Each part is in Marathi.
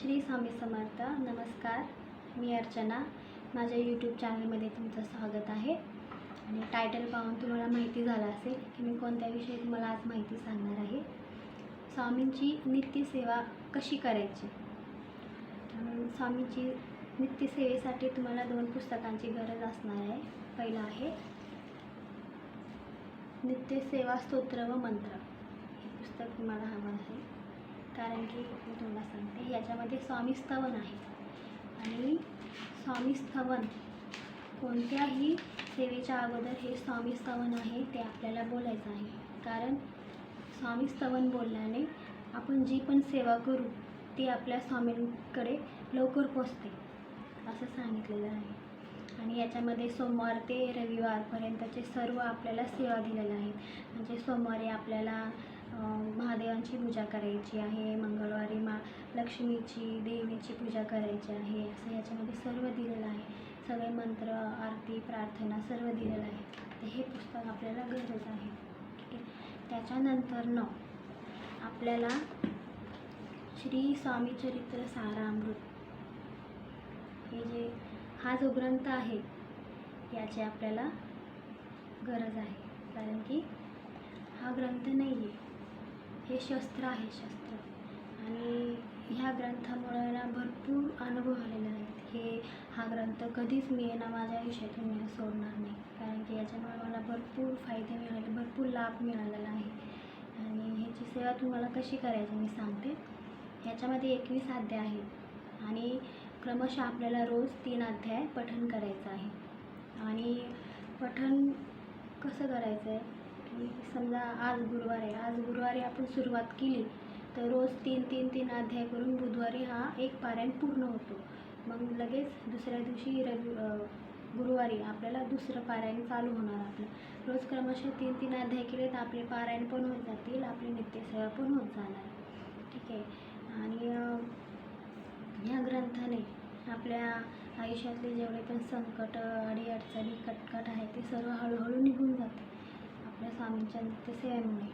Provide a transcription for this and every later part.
श्री स्वामी समर्थ नमस्कार. मी अर्चना. माझ्या यूट्यूब चॅनलमध्ये तुमचं स्वागत आहे. आणि टायटल पाहून तुम्हाला माहिती झालं असेल की मी कोणत्या विषयी तुम्हाला आज माहिती सांगणार आहे. स्वामींची नित्यसेवा कशी करायची? स्वामींची नित्यसेवेसाठी तुम्हाला दोन पुस्तकांची गरज असणार आहे. पहिलं आहे नित्यसेवा स्तोत्र व मंत्र. हे पुस्तक तुम्हाला हवं आहे. कारण की मी तुम्हाला सांगते याच्यामध्ये स्वामी स्तवन आहे. आणि स्वामी स्तवन कोणत्याही सेवेच्या अगोदर हे स्वामी स्तवन आहे ते आपल्याला बोलायचं आहे. कारण स्वामी स्तवन बोलल्याने आपण जी पण सेवा करू ती आपल्या स्वामींकडे लवकर पोचते असं सांगितलेलं आहे. आणि याच्यामध्ये सोमवार ते रविवारपर्यंतचे सर्व आपल्याला सेवा दिलेल्या आहेत. म्हणजे सोमवारी आपल्याला महादेवांची पूजा करायची आहे मंगळवारी मा लक्ष्मीची देवीची पूजा करायची आहे असं याच्यामध्ये सर्व दिलेलं आहे. सगळे मंत्र आरती प्रार्थना सर्व दिलेलं आहे. तर हे पुस्तक आपल्याला गरज आहे. ठीक आहे? त्याच्यानंतर न आपल्याला श्री स्वामी चरित्र सारामृत. हे जे हा जो ग्रंथ आहे याची आपल्याला गरज आहे. कारण की हा ग्रंथ नाही आहे हे शस्त्र आहे शस्त्र. आणि ह्या ग्रंथामुळे ना भरपूर अनुभव आलेले आहेत. हे हा ग्रंथ कधीच मी ना माझ्या आयुष्यातून मी सोडणार नाही. कारण की याच्यामुळे मला भरपूर फायदे मिळाले भरपूर लाभ मिळालेला आहे. आणि ह्याची सेवा तुम्हाला कशी करायची मी सांगते. ह्याच्यामध्ये एकवीस अध्याय आहेत. आणि क्रमशः आपल्याला रोज तीन अध्याय पठण करायचं आहे. आणि पठण कसं करायचं आहे की समजा आज गुरुवार आहे आज गुरुवारी आपण सुरुवात केली तर रोज तीन तीन तीन अध्याय करून बुधवारी हा एक पारायण पूर्ण होतो. मग लगेच दुसऱ्या दिवशी रवि गुरुवारी आपल्याला दुसरं पारायण चालू होणार आपलं. रोज क्रमशः तीन तीन अध्याय केले तर आपले पारायण पण होत जातील आपली नित्यसेवा पण होत जाणार. ठीक आहे? आणि ह्या ग्रंथाने आपल्या आयुष्यातले जेवढे पण संकट अडीअडचणी कटकट आहे ते सर्व हळूहळू निघून जाते आपल्या स्वामींच्या नित्यसेवेमुळे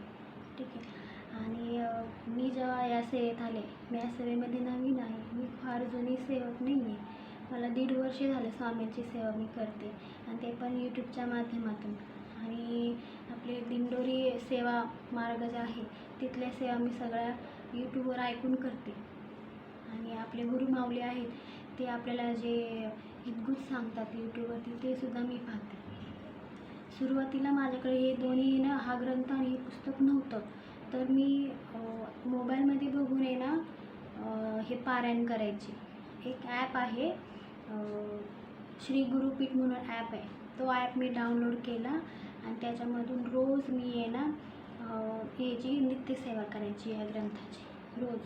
ठीक आहे. आणि मी जेव्हा या सेवेत आले मी या सेवेमध्ये नवीन आहे. मी फार जुनी सेवक नाही आहे मला दीड वर्ष झाले स्वामींची सेवा मी करते. आणि ते पण यूट्यूबच्या माध्यमातून. आणि आपली दिंडोरी सेवा मार्ग जे आहे तिथल्या सेवा मी सगळ्या यूट्यूबवर ऐकून करते. आणि आपले गुरु माऊली आहेत ते आपल्याला जे हितगुज सांगतात यूट्यूबवरती ते सुद्धा मी पाहते. सुरुवातीला माझ्याकडे हे दोन्ही ना हा ग्रंथ आणि हे पुस्तक नव्हतं. तर मी मोबाईलमध्ये बघून आहे ना हे पारायण करायचे. एक ॲप आहे श्री गुरुपीठ म्हणून ॲप आहे. तो ॲप मी डाउनलोड केला आणि त्याच्यामधून रोज मी आहे ना याची नित्यसेवा करायची या ग्रंथाची रोज.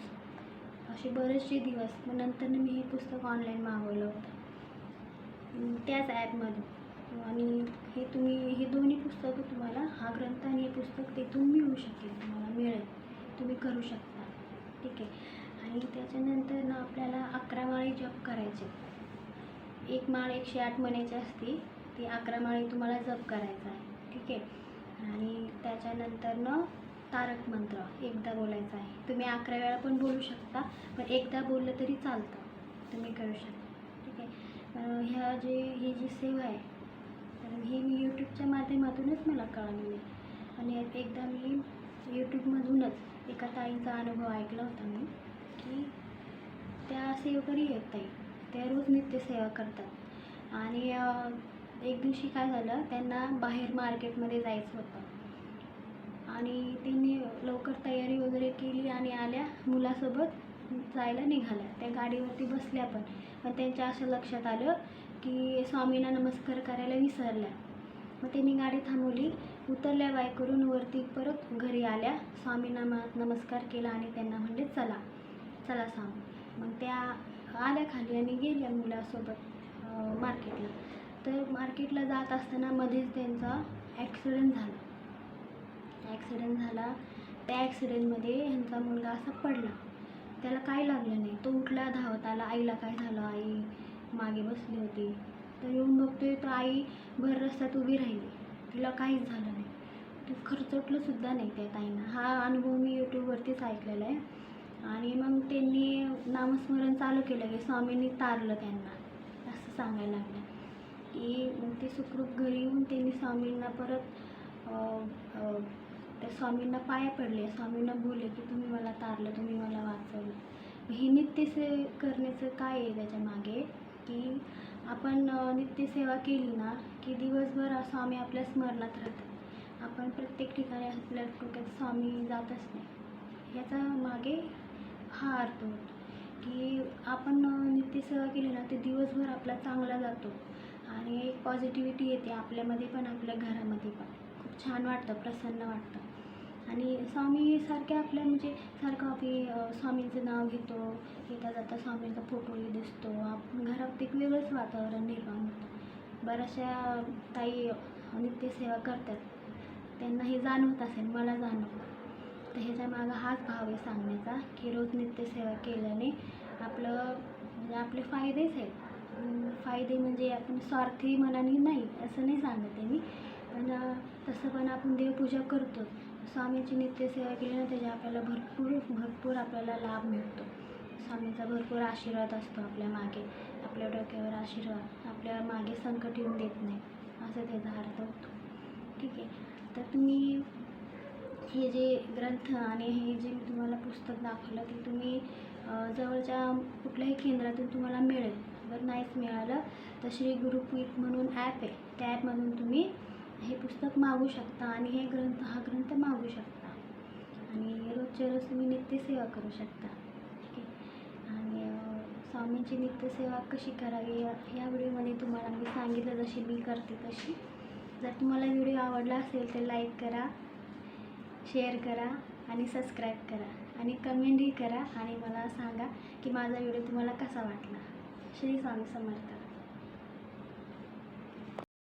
असे बरेचसे दिवस. मग नंतर मी हे पुस्तक ऑनलाईन मागवलं होतं. त्याच ॲपमधून आणि हे तुम्ही हे दोन्ही पुस्तकं तुम्हाला हा ग्रंथ आणि हे पुस्तक तेथून मिळू शकेल तुम्हाला मिळेल. तुम्ही करू शकता. ठीक आहे. आणि त्याच्यानंतर ना आपल्याला अकरा माळी जप करायचे. एक माळ एकशे आठ म्हणायची असते. ती अकरा माळी तुम्हाला जप करायचा आहे. ठीक आहे. आणि त्याच्यानंतर न तारक मंत्र एकदा बोलायचा आहे. तुम्ही अकरा वेळा पण बोलू शकता पण एकदा बोललं तरी चालतं. तुम्ही करू शकता. ठीक आहे. ह्या जे ही जी सेवा आहे कारण हे मी यूट्यूबच्या माध्यमातूनच मला कळालेली आणि एकदा मी यूट्यूबमधूनच एका ताईंचा अनुभव ऐकला होता मी की त्या सेवकरी आहेत ताई. त्या रोज नित्यसेवा करतात. आणि एक दिवशी काय झालं त्यांना बाहेर मार्केटमध्ये जायचं होतं. आणि त्यांनी लवकर तयारी वगैरे केली आणि आल्या मुलासोबत जायला निघाल्या. त्या गाडीवरती बसल्या पण. पण त्यांच्या असं लक्षात आलं की स्वामींना नमस्कार करायला विसरल्या. मग त्यांनी गाडी थांबवली उतरल्या बायकरून वरती परत घरी आल्या. स्वामींना म नमस्कार केला आणि त्यांना म्हणले चला चला स्वामी. मग त्या आल्या खाली आणि गेल्या मुलासोबत मार्केटला तर मार्केटला जात असताना मध्येच त्यांचा ॲक्सिडेंट झाला. ॲक्सिडेंट झाला. त्या ॲक्सिडेंटमध्ये ह्यांचा मुलगा असा पडला. त्याला काही लागलं नाही. तो उठला धावत आला. आईला काय झालं आई? मागे बसली होती. तर येऊन बघतोय तर आई भर रस्त्यात उभी राहिली. तिला काहीच झालं नाही. ती खरचटलं सुद्धा नाही त्या ताईंना. हा अनुभव मी यूट्यूबवरतीच ऐकलेला आहे. आणि मग त्यांनी नामस्मरण चालू केलं की स्वामींनी तारलं त्यांना. असं सांगायला लागलं. की मग ते सुखरूप घरी येऊन त्यांनी स्वामींना परत त्या स्वामींना पाया पडले. स्वामींना बोलले की तुम्ही मला तारलं तुम्ही मला वाचवलं. हे नित्यसे करण्याचं काय आहे त्याच्यामागे? की आपण नित्यसेवा केली ना की दिवसभर स्वामी आपल्या स्मरणात राहतात आपण प्रत्येक ठिकाणी आपल्या डोक्यात स्वामी जातच नाही याचा मागे हा अर्थ होतो. की आपण नित्यसेवा केली ना ते दिवसभर आपला चांगला जातो आणि एक पॉझिटिव्हिटी येते आपल्यामध्ये पण आपल्या घरामध्ये पण. खूप छान वाटतं प्रसन्न वाटतं. आणि स्वामीसारख्या आपल्या म्हणजे सारखं आपली स्वामींचं नाव घेतो. येता जाता स्वामींचा फोटोही दिसतो. आपण घरात एक वेगळंच वातावरण निर्माण होतं. बऱ्याचशा ताई नित्यसेवा करतात. त्यांना हे जाणवत असेल मला जाणवतं. तर ह्याच्या मागं हाच भाव आहे सांगण्याचा की रोज नित्यसेवा केल्याने आपलं म्हणजे आपले फायदेच आहेत. फायदे म्हणजे आपण स्वार्थी मनाने नाही असं नाही सांगत आहे मी. पण तसं पण आपण देवपूजा करतो स्वामीची नित्यसेवा केली ना त्याच्या आपल्याला भरपूर भरपूर आपल्याला लाभ मिळतो. स्वामींचा भरपूर आशीर्वाद असतो आपल्या मागे. आपल्या डोक्यावर आशीर्वाद आपल्या मागे संकट येऊन देत नाही. असं त्याचा अर्थ होतो. ठीक आहे. तर तुम्ही हे जे ग्रंथ आणि हे जे मी तुम्हाला पुस्तक दाखवलं ते तुम्ही जवळच्या कुठल्याही केंद्रातून तुम्हाला मिळेल. जर नाहीच मिळालं तर श्री गुरुपीठ म्हणून ॲप आहे. त्या ॲपमधून तुम्ही हे पुस्तक मागू शकता आणि हे ग्रंथ हा ग्रंथ मागू शकता. आणि रोजच्या रोज तुम्ही नित्यसेवा करू शकता. ठीक आहे? आणि स्वामींची नित्यसेवा कशी करावी? या या व्हिडिओमध्ये तुम्हाला मी सांगितलं जशी मी करते तशी. जर तुम्हाला व्हिडिओ आवडला असेल तर लाईक करा शेअर करा आणि सबस्क्राईब करा. आणि कमेंटही करा आणि मला सांगा की माझा व्हिडिओ तुम्हाला कसा वाटला. श्री स्वामी समर्थ.